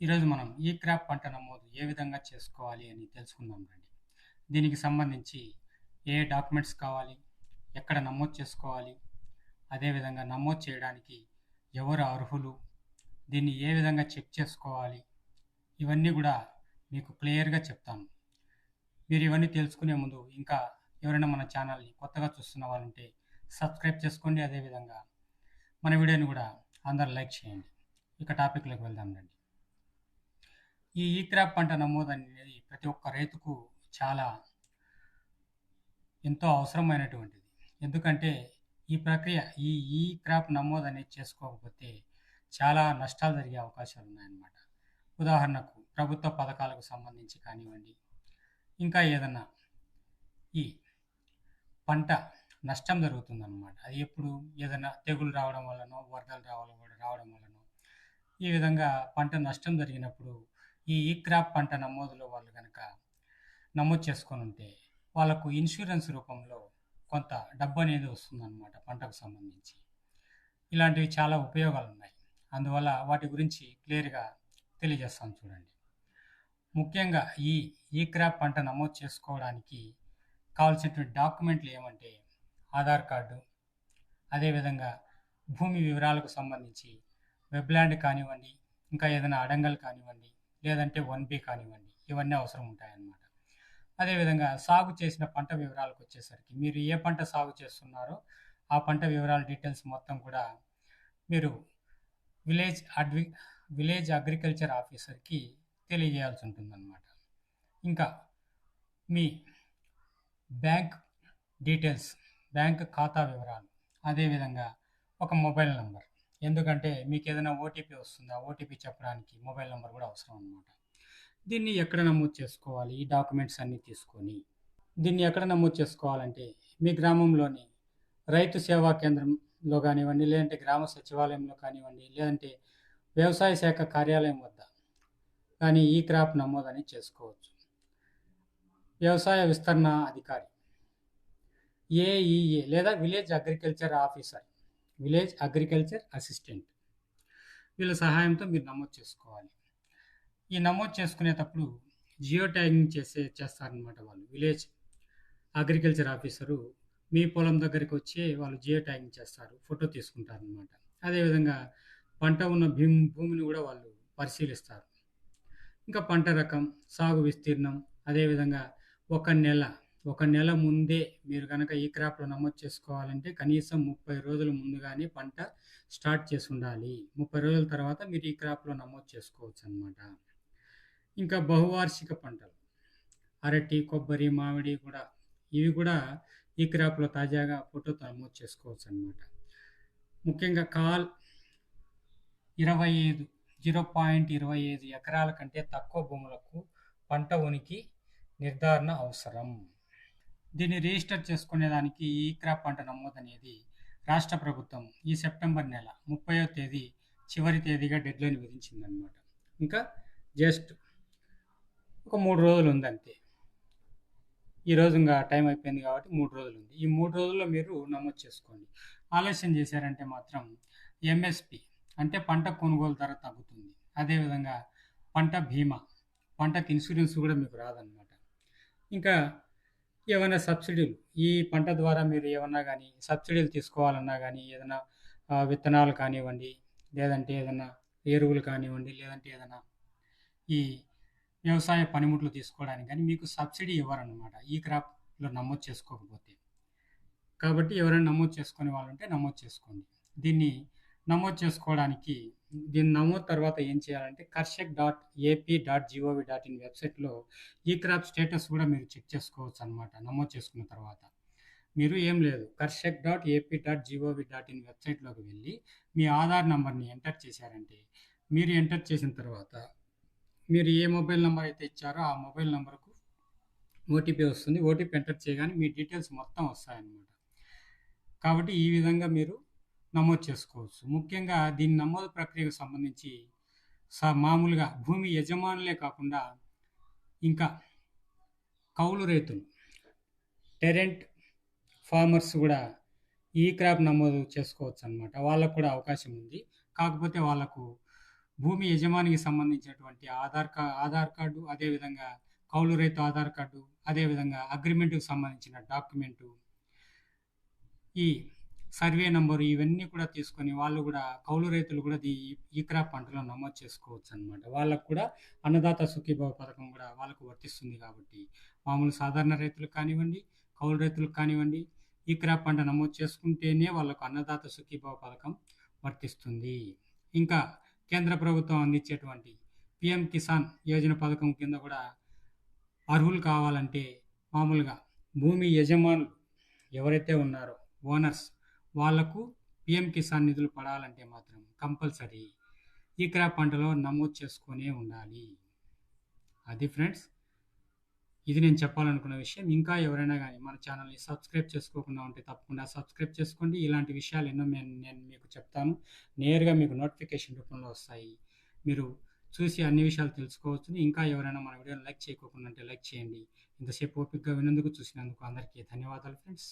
ఈరోజు మనం ఈ క్రాప్ పంట నమోదు ఏ విధంగా చేసుకోవాలి అని తెలుసుకుందాం రండి. దీనికి సంబంధించి ఏ డాక్యుమెంట్స్ కావాలి ఎక్కడ నమోదు చేసుకోవాలి అదేవిధంగా నమోదు చేయడానికి ఎవరు అర్హులు దీన్ని ఏ విధంగా చెక్ చేసుకోవాలి ఇవన్నీ కూడా మీకు క్లియర్గా చెప్తాను. మీరు ఇవన్నీ తెలుసుకునే ముందు ఇంకా ఎవరైనా మన ఛానల్ని కొత్తగా చూస్తున్న వాళ్ళుంటే సబ్స్క్రైబ్ చేసుకోండి. అదేవిధంగా మన వీడియోని కూడా అందరు లైక్ చేయండి. ఇక టాపిక్లోకి వెళ్దాం రండి. ఈ ఈ క్రాప్ పంట నమోదు అనేది ప్రతి ఒక్క రైతుకు చాలా ఎంతో అవసరమైనటువంటిది. ఎందుకంటే ఈ ప్రక్రియ ఈ ఈ క్రాప్ నమోదు అనేది చేసుకోకపోతే చాలా నష్టాలు జరిగే అవకాశాలు ఉన్నాయన్నమాట. ఉదాహరణకు ప్రభుత్వ పథకాలకు సంబంధించి కానివ్వండి ఇంకా ఏదన్నా ఈ పంట నష్టం జరుగుతుందన్నమాట. అది ఎప్పుడు ఏదైనా తెగులు రావడం వల్లనో వరదలు రావడం రావడం వల్లనో ఈ విధంగా పంట నష్టం జరిగినప్పుడు ఈ ఈ క్రాప్ పంట నమోదులో వాళ్ళు కనుక నమోదు చేసుకొని ఉంటే వాళ్ళకు ఇన్సూరెన్స్ రూపంలో కొంత డబ్బు అనేది వస్తుందన్నమాట పంటకు సంబంధించి. ఇలాంటివి చాలా ఉపయోగాలు ఉన్నాయి. అందువల్ల వాటి గురించి క్లియర్గా తెలియజేస్తాం చూడండి. ముఖ్యంగా ఈ ఈ క్రాప్ పంట నమోదు చేసుకోవడానికి కావాల్సినటువంటి డాక్యుమెంట్లు ఏమంటే ఆధార్ కార్డు అదేవిధంగా భూమి వివరాలకు సంబంధించి వెబ్లాండ్ కానివ్వండి ఇంకా ఏదైనా అడంగల్ కానివ్వండి లేదంటే వన్ బి కానివ్వండి ఇవన్నీ అవసరం ఉంటాయన్నమాట. అదేవిధంగా సాగు చేసిన పంట వివరాలకు వచ్చేసరికి మీరు ఏ పంట సాగు చేస్తున్నారో ఆ పంట వివరాల డీటెయిల్స్ మొత్తం కూడా మీరు విలేజ్ అడ్వి విలేజ్ అగ్రికల్చర్ ఆఫీసర్కి తెలియజేయాల్సి ఉంటుందన్నమాట. ఇంకా మీ బ్యాంక్ డీటెయిల్స్ బ్యాంక్ ఖాతా వివరాలు అదేవిధంగా ఒక మొబైల్ నెంబర్. ఎందుకంటే మీకు ఏదైనా ఓటీపీ వస్తుందా ఓటీపీ చెప్పడానికి మొబైల్ నెంబర్ కూడా అవసరం అనమాట దీన్ని ఎక్కడ నమోదు చేసుకోవాలి? ఈ డాక్యుమెంట్స్ అన్నీ తీసుకొని దీన్ని ఎక్కడ నమోదు చేసుకోవాలంటే మీ గ్రామంలోని రైతు సేవా కేంద్రంలో కానివ్వండి లేదంటే గ్రామ సచివాలయంలో కానివ్వండి లేదంటే వ్యవసాయ శాఖ కార్యాలయం వద్ద కానీ ఈ క్రాప్ నమోదు అనేది చేసుకోవచ్చు. వ్యవసాయ విస్తరణ అధికారి ఏఈఏ లేదా village agriculture officer village agriculture assistant. వీళ్ళ సహాయంతో మీరు నమోదు చేసుకోవాలి. ఈ నమోదు చేసుకునేటప్పుడు జియో ట్యాగింగ్ చేసే చేస్తారనమాట వాళ్ళు. విలేజ్ అగ్రికల్చర్ ఆఫీసరు మీ పొలం దగ్గరికి వచ్చి వాళ్ళు జియో ట్యాగింగ్ చేస్తారు ఫోటో తీసుకుంటారనమాట అదేవిధంగా పంట ఉన్న భూమి భూమిని కూడా వాళ్ళు పరిశీలిస్తారు. ఇంకా పంట రకం సాగు విస్తీర్ణం అదేవిధంగా ఒక నెల ఒక నెల ముందే మీరు కనుక ఈ క్రాప్లో నమోదు చేసుకోవాలంటే కనీసం ముప్పై రోజుల ముందుగానే పంట స్టార్ట్ చేసి ఉండాలి. ముప్పై రోజుల తర్వాత మీరు ఈ క్రాప్లో నమోదు చేసుకోవచ్చు అనమాట ఇంకా బహువార్షిక పంటలు. అరటి కొబ్బరి మామిడి కూడా ఇవి కూడా ఈ క్రాప్లో తాజాగా ఫోటోతో నమోదు చేసుకోవచ్చు అనమాట ముఖ్యంగా కాల్ ఇరవై ఐదు జీరో పాయింట్ ఇరవై ఐదు ఎకరాల కంటే తక్కువ భూములకు పంట ఉనికి నిర్ధారణ అవసరం. దీన్ని రిజిస్టర్ చేసుకునేదానికి ఈ క్రాప్ పంట నమోదు అనేది రాష్ట్ర ప్రభుత్వం ఈ సెప్టెంబర్ నెల ముప్పయో తేదీ చివరి తేదీగా డెడ్లైన్ విధించిందనమాట ఇంకా జస్ట్ ఒక మూడు రోజులు ఉంది అంతే ఈరోజు ఇంకా టైం అయిపోయింది కాబట్టి మూడు రోజులు ఉంది. ఈ మూడు రోజుల్లో మీరు నమోదు చేసుకోండి. ఆలస్యం చేశారంటే మాత్రం ఎంఎస్పి అంటే పంట కొనుగోలు ధర తగ్గుతుంది. అదేవిధంగా పంట బీమా పంటకి ఇన్సూరెన్స్ కూడా మీకు రాదనమాట ఇంకా ఏమైనా సబ్సిడీలు ఈ పంట ద్వారా మీరు ఏమన్నా కానీ సబ్సిడీలు తీసుకోవాలన్నా కానీ ఏదైనా విత్తనాలు కానివ్వండి లేదంటే ఏదైనా ఎరువులు కానివ్వండి లేదంటే ఏదైనా ఈ వ్యవసాయ పనిముట్లు తీసుకోవడానికి కానీ మీకు సబ్సిడీ ఇవ్వరన్నమాట ఈ క్రాప్లో నమోదు చేసుకోకపోతే. కాబట్టి ఎవరైనా నమోదు చేసుకునే వాళ్ళు ఉంటే నమోదు చేసుకోండి. దీన్ని నమోదు చేసుకోవడానికి దీన్ని నమోదు తర్వాత ఏం చేయాలంటే Karshak dot AP dot GOV dot in వెబ్సైట్లో ఈ క్రాప్ స్టేటస్ కూడా మీరు చెక్ చేసుకోవచ్చు అనమాట నమోదు చేసుకున్న తర్వాత. మీరు ఏం లేదు Karshak dot AP dot GOV dot in వెబ్సైట్లోకి వెళ్ళి మీ ఆధార్ నెంబర్ని ఎంటర్ చేశారంటే మీరు ఎంటర్ చేసిన తర్వాత మీరు ఏ మొబైల్ నెంబర్ అయితే ఇచ్చారో ఆ మొబైల్ నెంబర్కు ఓటీపీ వస్తుంది. ఓటీపీ ఎంటర్ చేయగానే మీ డీటెయిల్స్ మొత్తం వస్తాయన్నమాట. కాబట్టి ఈ విధంగా మీరు నమోదు చేసుకోవచ్చు. ముఖ్యంగా దీని నమోదు ప్రక్రియకు సంబంధించి స మామూలుగా భూమి యజమానులే కాకుండా ఇంకా కౌలు రైతులు టెరెంట్ ఫార్మర్స్ కూడా ఈ క్రాప్ నమోదు చేసుకోవచ్చు అనమాట వాళ్ళకు కూడా అవకాశం ఉంది. కాకపోతే వాళ్ళకు భూమి యజమానికి సంబంధించినటువంటి ఆధార్ కా ఆధార్ కార్డు అదేవిధంగా కౌలు రైతు ఆధార్ కార్డు అదేవిధంగా అగ్రిమెంట్‌కి సంబంధించిన డాక్యుమెంటు ఈ సర్వే నంబరు ఇవన్నీ కూడా తీసుకొని వాళ్ళు కూడా కౌలు రైతులు కూడా ఈ ఈ క్రాప్ పంటలో నమోదు చేసుకోవచ్చు అనమాట వాళ్ళకు కూడా అన్నదాత సుఖీభావ పథకం కూడా వాళ్ళకు వర్తిస్తుంది కాబట్టి, మామూలు సాధారణ రైతులకు కానివ్వండి, కౌలు రైతులకు కానివ్వండి, ఈ క్రాప్ పంట నమోదు చేసుకుంటేనే వాళ్ళకు అన్నదాత సుఖీభావ పథకం వర్తిస్తుంది. ఇంకా కేంద్ర ప్రభుత్వం అందించేటువంటి పీఎం కిసాన్ యోజన పథకం కింద కూడా అర్హులు కావాలంటే మామూలుగా భూమి యజమానులు ఎవరైతే ఉన్నారో ఓనర్స్ వాళ్ళకు పీఎం కిసాన్ నిధులు పడాలంటే మాత్రం కంపల్సరీ ఈ క్రాప్ పంటలో నమోదు చేసుకొనే ఉండాలి. అది ఫ్రెండ్స్. ఇది నేను చెప్పాలనుకున్న విషయం. ఇంకా ఎవరైనా కానీ మన ఛానల్ని సబ్స్క్రైబ్ చేసుకోకుండా ఉంటే తప్పకుండా సబ్స్క్రైబ్ చేసుకోండి. ఇలాంటి విషయాలు ఎన్నో నేను నేను మీకు చెప్తాను. నేరుగా మీకు నోటిఫికేషన్ రూపంలో వస్తాయి. మీరు చూసి అన్ని విషయాలు తెలుసుకోవచ్చు ఇంకా ఎవరైనా మన వీడియోని లైక్ చేయకోకుండా అంటే లైక్ చేయండి. ఇంతసేపు ఓపికగా వినందుకు చూసినందుకు అందరికీ ధన్యవాదాలు ఫ్రెండ్స్.